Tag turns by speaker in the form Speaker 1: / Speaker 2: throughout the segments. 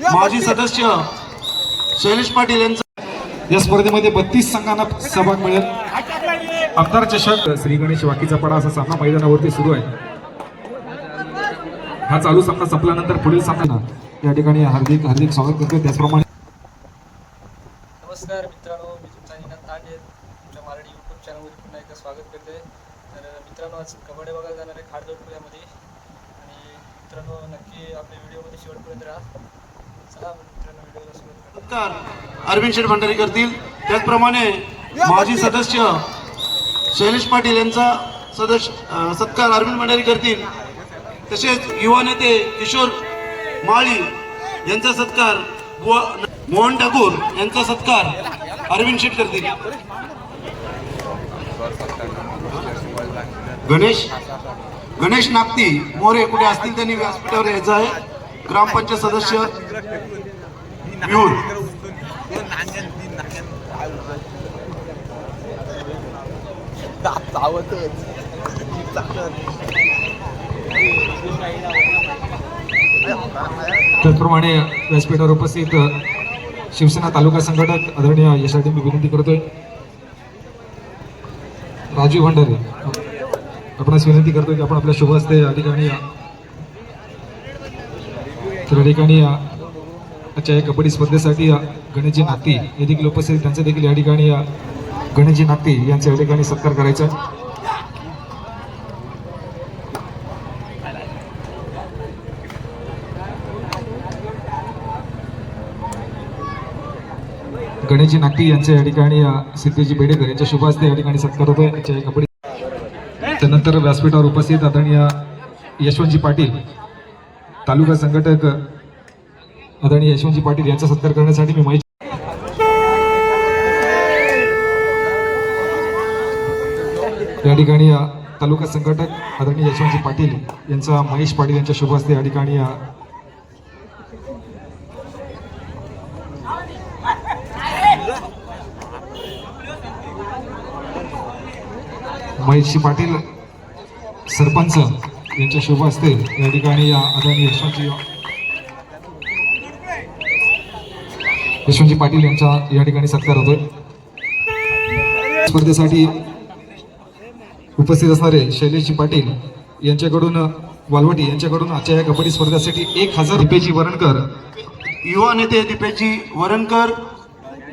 Speaker 1: माजी सदस्य शैलेश पाटील यांचा
Speaker 2: या स्पर्धेमध्ये बत्तीस संघांना सहभाग मिळेल. आमदार चषक श्री गणेश वाकीचा पडा असा सामना मैदानावरती सुरू आहे. हा चालू सामना संपल्यानंतर पुढील सामना या ठिकाणी हार्दिक हार्दिक स्वागत करतो त्याचप्रमाणे
Speaker 3: नमस्कार मित्रांनो मी तुमचा निनाद तांडे. तुमच्या मराठी यूट्यूब चॅनलवर पुन्हा एकदा स्वागत करते तर मित्रांनो आज कबड्डी बघायला जाणार आहे खारदोड पुण्यामध्ये आणि मित्रांनो नक्की आपल्या व्हिडिओमध्ये शेवटपर्यंत राहा.
Speaker 1: सत्कार अरविंद शेठ भंडारी करतील. त्याचप्रमाणे माजी सदस्य शैलेश पाटील यांचा सदस्य सत्कार अरविंद भंडारी करतील. तसेच युवा नेते किशोर माळी यांचा सत्कार मोहन ठाकूर यांचा सत्कार अरविंद शेठ करतील. गणेश गणेश नागती मोरे कुठे असतील त्यांनी व्यासपीठावर यायचं आहे. ग्रामपंचायत सदस्य
Speaker 2: त्याचप्रमाणे व्यासपीठावर उपस्थित शिवसेना तालुका संघटक आदरणीय यासाठी मी विनंती करतोय. राजीव भंडारे आपणास विनंती करतोय की आपण आपल्या शुभ हस्ते या ठिकाणी तर या ठिकाणी या आजच्या या कबड्डी स्पर्धेसाठी या गणेशजी नाती हे देखील उपस्थित त्यांचे देखील या ठिकाणी या गणेशजी नाती यांचा या ठिकाणी सत्कार करायचा गणेशजी नाती यांचे या ठिकाणी अ, बेडेकर यांच्या शुभ हस्ते या ठिकाणी सत्कार होतोय. याच्या कबड्डी त्यानंतर व्यासपीठावर उपस्थित आदरणीय यशवंतजी पाटील तालुका संघटक आदरणीय यशवंतजी पाटील यांचा सत्कार करण्यासाठी मी माहिती या ठिकाणी तालुका संघटक आदरणीय यशवंतजी पाटील यांचा महेश पाटील यांच्या शुभ हस्ते या ठिकाणी महेशजी पाटील सरपंच यांच्या शुभ हस्ते या ठिकाणी या आदरणीय यशवंतजी यशवंतजी पाटील यांचा या ठिकाणी सत्कार होतोय. स्पर्धेसाठी उपस्थित असणारे शैलेशजी पाटील यांच्याकडून वालवटी यांच्याकडून आजच्या या कबड्डी स्पर्धेसाठी एक हजार दिपेजी वरणकर
Speaker 1: युवा नेते दिपेजी वरणकर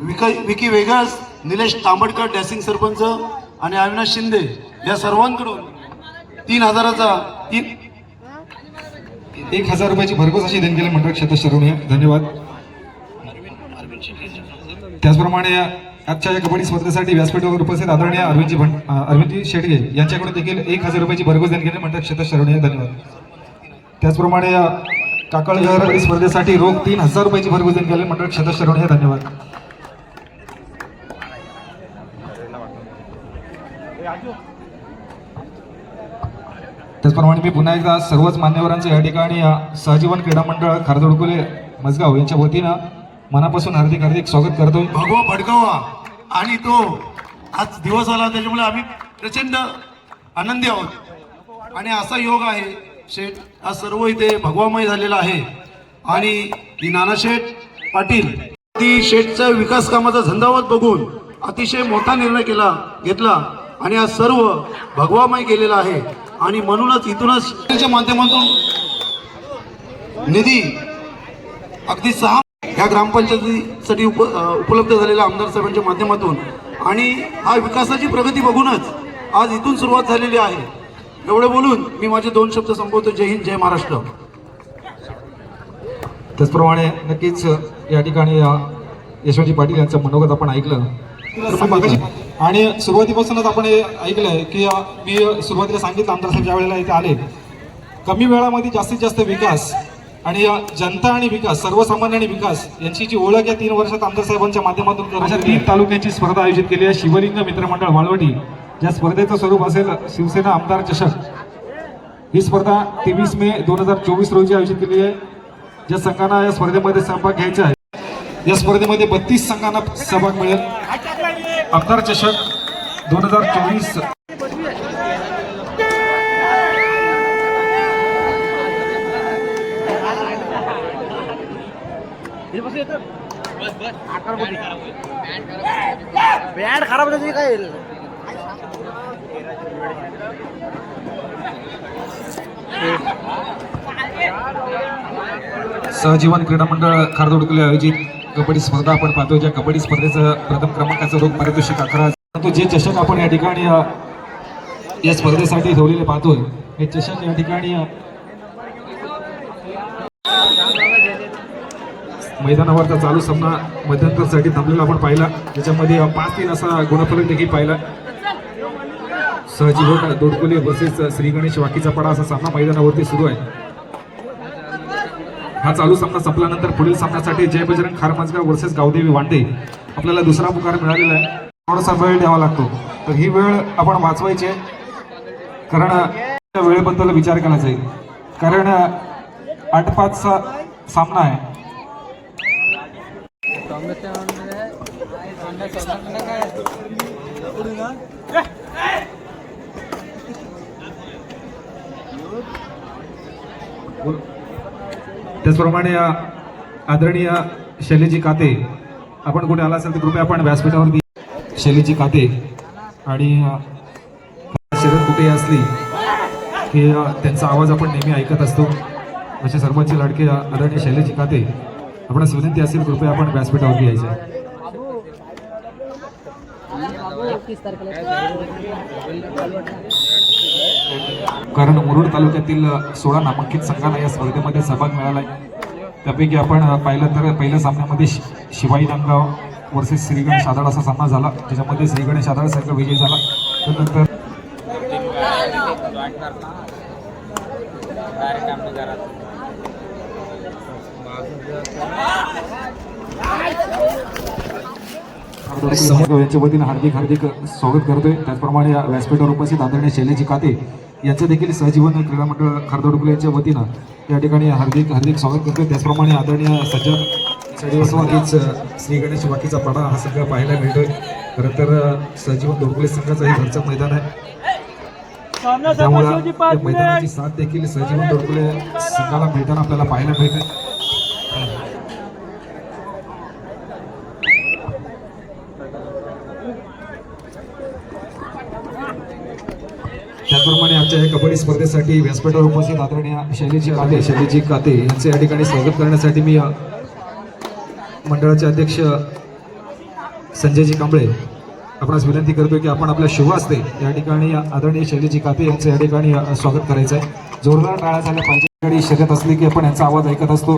Speaker 1: विक Vicky Vegas Nilesh Tambadkar dashing sarpanch आणि अविनाश शिंदे या सर्वांकडून तीन हजाराचा तीन
Speaker 2: एक हजार रुपयाची भरघोस अशी देणगी मंडळ क्षेत्र शरवणे धन्यवाद. त्याचप्रमाणे आजच्या या कबड्डी स्पर्धेसाठी व्यासपीठावर उपस्थित आदरणीय अरविंदजी भं अरविंदजी शेडगे यांच्याकडून देखील एक हजार रुपयाची भरघोस देणगी मंडळ क्षेत्र शरवणे धन्यवाद. त्याचप्रमाणे या काकळघर स्पर्धेसाठी रोख तीन हजार रुपयाची भरघोस देणगी मंडळ क्षेत्र शरवणे धन्यवाद. त्याचप्रमाणे मी पुन्हा एकदा सर्वच मान्यवरांचं या ठिकाणी सहजीवन क्रीडा मंडळ खारदोडकुले मजगाव यांच्या वतीनं मनापासून हार्दिक हार्दिक स्वागत करतोय
Speaker 1: भगवा भडकावा. आणि तो आज दिवस आला त्याच्यामुळे आम्ही प्रचंड आनंदी आहोत. आणि असा योग आहे शेठ आज सर्व इथे भगवामय झालेला आहे. आणि ही नानाशेठ पाटील ती शेठचा विकास कामाचा झंझावात बघून अतिशय मोठा निर्णय केला घेतला. आणि आज सर्व भगवामय केलेला आहे. आणि म्हणूनच इथूनच त्यांच्या माध्यमातून निधी अगदी सहा या ग्रामपंचायतीसाठी उप उपलब्ध झालेल्या आमदार साहेबांच्या माध्यमातून. आणि हा विकासाची प्रगती बघूनच आज इथून सुरुवात झालेली आहे. एवढं बोलून मी माझे दोन शब्द संपवतो. जय हिंद जय महाराष्ट्र.
Speaker 2: त्याचप्रमाणे नक्कीच या ठिकाणी अ, यशवंतजी पाटील यांचं मनोगत आपण ऐकलं. आणि सुरुवातीपासूनच आपण हे ऐकलंय की अ, मी सुरुवातीला सांगितलं आमदार साहेब ज्या वेळेला इथे आले कमी वेळामध्ये जास्तीत जास्त विकास आणि जनता आणि विकास सर्वसामान्य आणि विकास यांची जी ओळख या तीन वर्षात आमदार साहेबांच्या माध्यमातून अशा तीन तालुक्यांची स्पर्धा आयोजित केली आहे शिवलिंग मित्रमंडळ वाळवटी ज्या स्पर्धेचं स्वरूप असेल शिवसेना आमदार चषक. ही स्पर्धा तेवीस मे दोन हजार चोवीस रोजी आयोजित केली आहे. ज्या संघांना या स्पर्धेमध्ये सहभाग घ्यायचा आहे या स्पर्धेमध्ये बत्तीस संघांना सहभाग मिळेल. आमदार चषक दोन हजार चोवीस.
Speaker 4: बँड खराब होतं काय?
Speaker 2: सहजीवन क्रीडा मंडळ खारदोडकुले आयोजित कबड्डी स्पर्धा आपण पाहतो ज्या कबड्डी स्पर्धेचं प्रथम क्रमांकाचं रोख पारितोषिक अकरा परंतु जे चषक आपण या ठिकाणी या स्पर्धेसाठी ठेवलेले पाहतोय हे चषक या ठिकाणी मैदानावरचा चालू सामना मध्यंतरसाठी थांबलेला आपण पाहिला. ज्याच्यामध्ये पाच तीन असा गुणफलक देखील पाहिला. सहजीवन दोडकुले बसेस श्री गणेश वाकीचा पडा असा सामना मैदानावरती सुरू आहे. हा चालू सामना संपल्यानंतर पुढील सामन्यासाठी जय बजरंग खारमजगाव वर्सेस गावदेवी वांडे. आपल्याला दुसरा पुकार मिळालेला आहे. थोडासा वेळ द्यावा लागतो. तर ही वेळ आपण वाचवायची आहे. कारण त्या वेळेबद्दल विचार केला जाईल कारण आठ पाचचा सामना आहे. त्याचप्रमाणे आदरणीय शैलीजी काते आपण कुठे आला असेल तर कृपया आपण व्यासपीठावरती शैलीजी काते आणि शरद कुठे असली की त्यांचा आवाज आपण नेहमी ऐकत असतो. असे सर्वांचे लाडके आदरणीय शैलीजी काते आपणास विनंती असेल कृपया आपण व्यासपीठावरती यायचे कारण मुरुड तालुक्यातील सोळा नामांकित संघाला या स्पर्धेमध्ये सहभाग मिळाला आहे त्यापैकी आपण पाहिलं तर पहिल्या सामन्यामध्ये शि शिवाई नांदगाव वर्सेस श्रीगणेश आधाड असा सामना झाला. ज्याच्यामध्ये श्रीगणेश आधाड संघ विजयी झाला. त्यानंतर यांच्या वतीनं हार्दिक हार्दिक स्वागत करतोय. त्याचप्रमाणे या व्यासपीठावर उपस्थित आदरणीय शैलेजी काते यांचं देखील सहजीवन क्रीडा मंडळ खारदोडकुले यांच्या वतीनं या ठिकाणी हार्दिक हार्दिक स्वागत करतोय. त्याचप्रमाणे आदरणीय सज्जन सडीवसवादीच श्री गणेश वाकीचा पाडा हा संघ पाहायला मिळतोय. खरं तर सहजीवन दोडकुले संघाचं हे घरचं मैदान आहे. त्यामुळे मैदानाची साथ देखील सहजीवन दोडकुले संघाला मिळताना आपल्याला पाहायला मिळते त्याचप्रमाणे आजच्या या कबड्डी स्पर्धेसाठी व्यासपीठावर उपस्थित आदरणीय शैलीजी काते शैलीजी काते यांचे या ठिकाणी स्वागत करण्यासाठी मी मंडळाचे अध्यक्ष संजयजी कांबळे आपणास विनंती करतो की आपण आपल्या शुभ असते या ठिकाणी आदरणीय शैलीजी काते यांचं या ठिकाणी स्वागत करायचं आहे जोरदार टाळ्या झाल्या पाहिजे. शर्यत असली की आपण यांचा आवाज ऐकत असतो.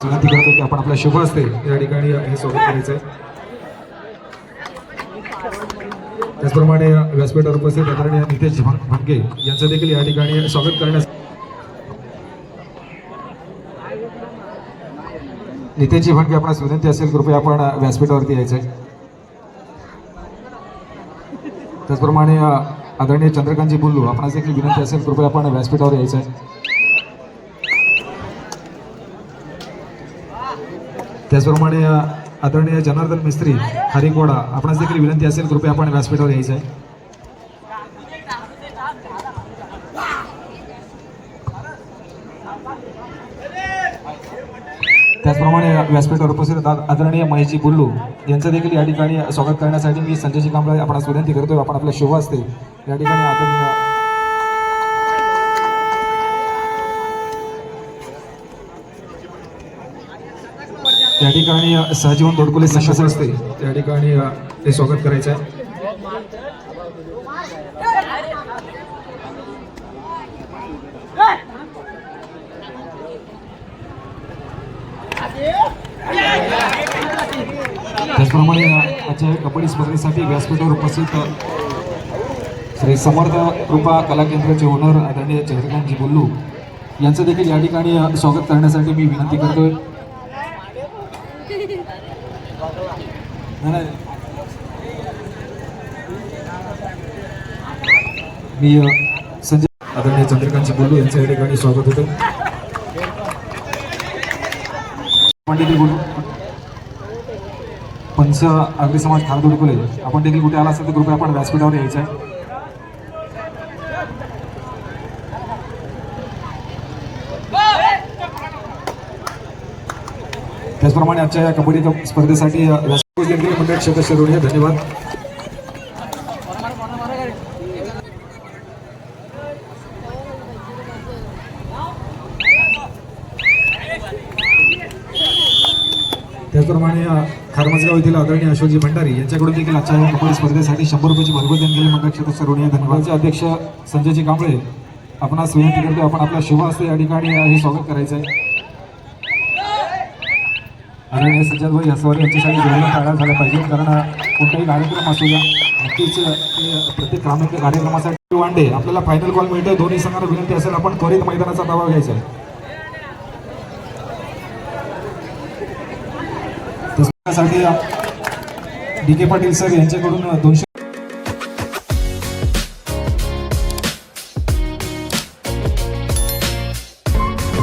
Speaker 2: विनंती करतो आपण आपल्या शुभ असते या ठिकाणी हे स्वागत करायचं आहे. त्याचप्रमाणे व्यासपीठावर उपस्थित आदरणीय नितेश भं- भंगे यांचं देखील या ठिकाणी स्वागत करण्यास नितेशजी भंगे आपणास विनंती असेल कृपया आपण व्यासपीठावरती यायचं आहे त्याचप्रमाणे आदरणीय चंद्रकांतजी बोललो आपणास देखील विनंती असेल कृपया आपण व्यासपीठावर यायचं आहे त्याचप्रमाणे आदरणीय जनार्दन मिस्त्री हरिकोडा आपणास देखील विनंती असेल कृपया आपण व्यासपीठावर यायचं आहे त्याचप्रमाणे व्यासपीठावर उपस्थित आदरणीय महेशजी बुल्लू. यांचं देखील या ठिकाणी स्वागत करण्यासाठी मी संजयजी कांबळे आपणास विनंती करतोय. आपण आपल्या शुभ असते या ठिकाणी आदरणीय ठिकाणी सहजीवन दोडकुले संघ असते त्या ठिकाणी ते स्वागत करायचं आहे. त्याचप्रमाणे आजच्या कबड्डी स्पर्धेसाठी व्यासपीठावर उपस्थित श्री समर्थ कृपा कला केंद्राचे ओनर आदरणीय चंद्रकांतजी बोल्लू यांचं देखील या ठिकाणी स्वागत करण्यासाठी मी विनंती करतोय. मी संजय आदरणीय चंद्रकांत बोलू यांच्या या ठिकाणी स्वागत होतो. आपण देखील बोलू पंच अगदी समाज खारदोड कॉलेज. आपण देखील कुठे आला असेल तर कृपया आपण व्यासपीठावर यायचं आहे. त्याचप्रमाणे आजच्या या कबड्डी स्पर्धेसाठी अ, मंडळ सदस्य ऋणी धन्यवाद. त्याचप्रमाणे अ, खारमजगाव येथील आदरणीय अशोकजी भंडारी यांच्याकडून देखील आजच्या या कबड्डी स्पर्धेसाठी शंभर रुपयाची भरघोस देणगी मंडळ सदस्य ऋणी धन्यवादचे अध्यक्ष संजयजी कांबळे आपणास विनंती करतो आपण आपल्या शुभ हस्ते या ठिकाणी हे स्वागत करायचं आहे आदरणीय सज्जादभाई हसवारी यांच्यासाठी जोराला तयार झाला पाहिजे. कारण कोणताही कार्यक्रम असू द्या नक्कीच प्रत्येक ग्रामीण कार्यक्रमासाठी वांडे. आपल्याला फायनल कॉल मिळतोय दोन्ही संघांना विनंती असेल आपण त्वरित मैदानाचा दावा घ्यायचा आहे. त्यासाठी डी के पाटील सर यांच्याकडून दोनशे